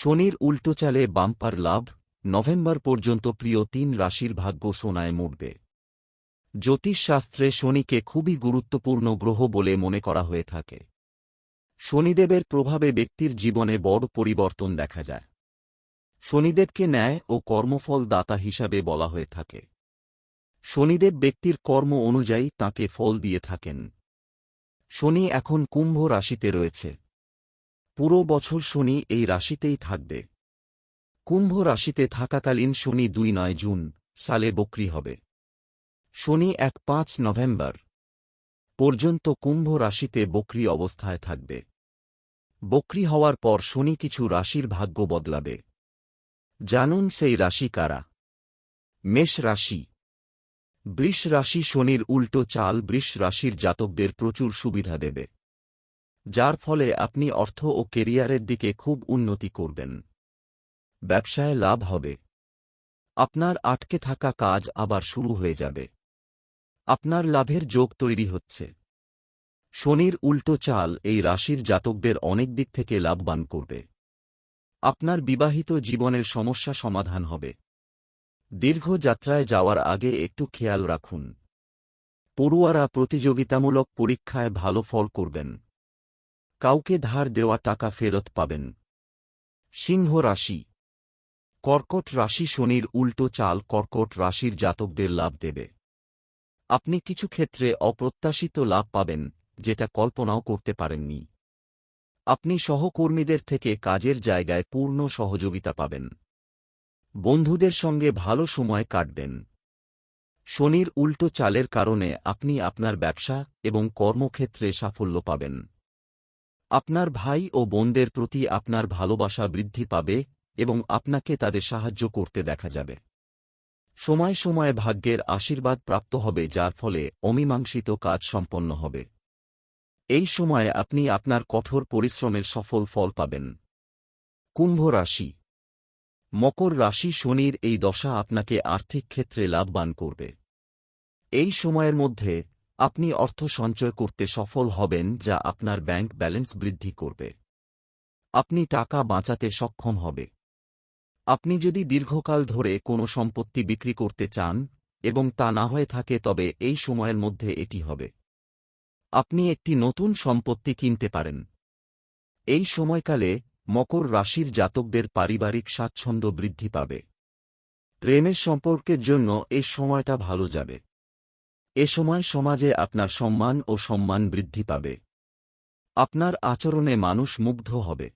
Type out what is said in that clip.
শনির উল্টো চালে বাম্পার লাভ, নভেম্বর পর্যন্ত প্রিয় তিন রাশির ভাগ্য সোনায় মুড়বে। জ্যোতিষশাস্ত্রে শনিকে খুবই গুরুত্বপূর্ণ গ্রহ বলে মনে করা হয়ে থাকে। শনিদেবের প্রভাবে ব্যক্তির জীবনে বড় পরিবর্তন দেখা যায়। শনিদেবকে ন্যায় ও কর্মফল দাতা হিসাবে বলা হয়ে থাকে। শনিদেব ব্যক্তির কর্ম অনুযায়ী তাকে ফল দিয়ে থাকেন। শনি এখন কুম্ভ রাশিতে রয়েছে। পুরো বছর শনি এই রাশিতেই থাকবে। কুম্ভ রাশিতে থাকাকালীন শনি দুই নয় জুন, সালে বক্রি হবে। শনি এক পাঁচ নভেম্বর পর্যন্ত কুম্ভ রাশিতে বক্রি অবস্থায় থাকবে। বক্রি হওয়ার পর শনি কিছু রাশির ভাগ্য বদলাবে। জানুন সেই রাশি কারা? মেষ রাশি। বৃষ রাশি শনির উল্টো চাল বৃষ রাশির জাতকদের প্রচুর সুবিধা দেবে। যার ফলে আপনি অর্থ ও কেরিয়ারের দিকে খুব উন্নতি করবেন। ব্যবসায় লাভ হবে। আপনার আটকে থাকা কাজ আবার শুরু হয়ে যাবে। আপনার লাভের যোগ তৈরি হচ্ছে। শনির উল্টো চাল এই রাশির জাতকদের অনেক দিক থেকে লাভবান করবে। আপনার বিবাহিত জীবনের সমস্যা সমাধান হবে। দীর্ঘ যাত্রায় যাওয়ার আগে একটু খেয়াল রাখুন। পড়ুয়ারা প্রতিযোগিতামূলক পরীক্ষায় ভালো ফল করবেন। কাউকে ধার দেওয়া টাকা ফেরত পাবেন। সিংহ রাশি। কর্কট রাশি শনির উল্টো চাল কর্কট রাশির জাতকদের লাভ দেবে। আপনি কিছু ক্ষেত্রে অপ্রত্যাশিত লাভ পাবেন, যেটা কল্পনাও করতে পারেননি। আপনি সহকর্মীদের থেকে কাজের জায়গায় পূর্ণ সহযোগিতা পাবেন। বন্ধুদের সঙ্গে ভালো সময় কাটবেন। শনির উল্টো চালের কারণে আপনি আপনার ব্যবসা এবং কর্মক্ষেত্রে সাফল্য পাবেন। আপনার ভাই ও বোনদের প্রতি আপনার ভালোবাসা বৃদ্ধি পাবে এবং আপনাকে তাদের সাহায্য করতে দেখা যাবে। সময় সময়ে ভাগ্যের আশীর্বাদ প্রাপ্ত হবে, যার ফলে অমীমাংসিত কাজ সম্পন্ন হবে। এই সময়ে আপনি আপনার কঠোর পরিশ্রমের সফল ফল পাবেন। কুম্ভ রাশি। মকর রাশি শনির এই দশা আপনাকে আর্থিক ক্ষেত্রে লাভবান করবে। এই সময়ের মধ্যে আপনি অর্থ সঞ্চয় করতে সফল হবেন যা আপনার ব্যাংক ব্যালেন্স বৃদ্ধি করবে। আপনি টাকা বাঁচাতে সক্ষম হবে। আপনি যদি দীর্ঘকাল ধরে কোনো সম্পত্তি বিক্রি করতে চান এবং তা না হয়ে থাকে তবে এই সময়ের মধ্যে এটি হবে। আপনি একটি নতুন সম্পত্তি কিনতে পারেন। এই সময়কালে মকর রাশির জাতকদের পারিবারিক স্বাচ্ছন্দ্য বৃদ্ধি পাবে। প্রেমের সম্পর্কের জন্য এই সময়টা ভালো যাবে। এ সময় সমাজে আপনার সম্মান ও সম্মান বৃদ্ধি পাবে। আপনার আচরণে মানুষ মুগ্ধ হবে।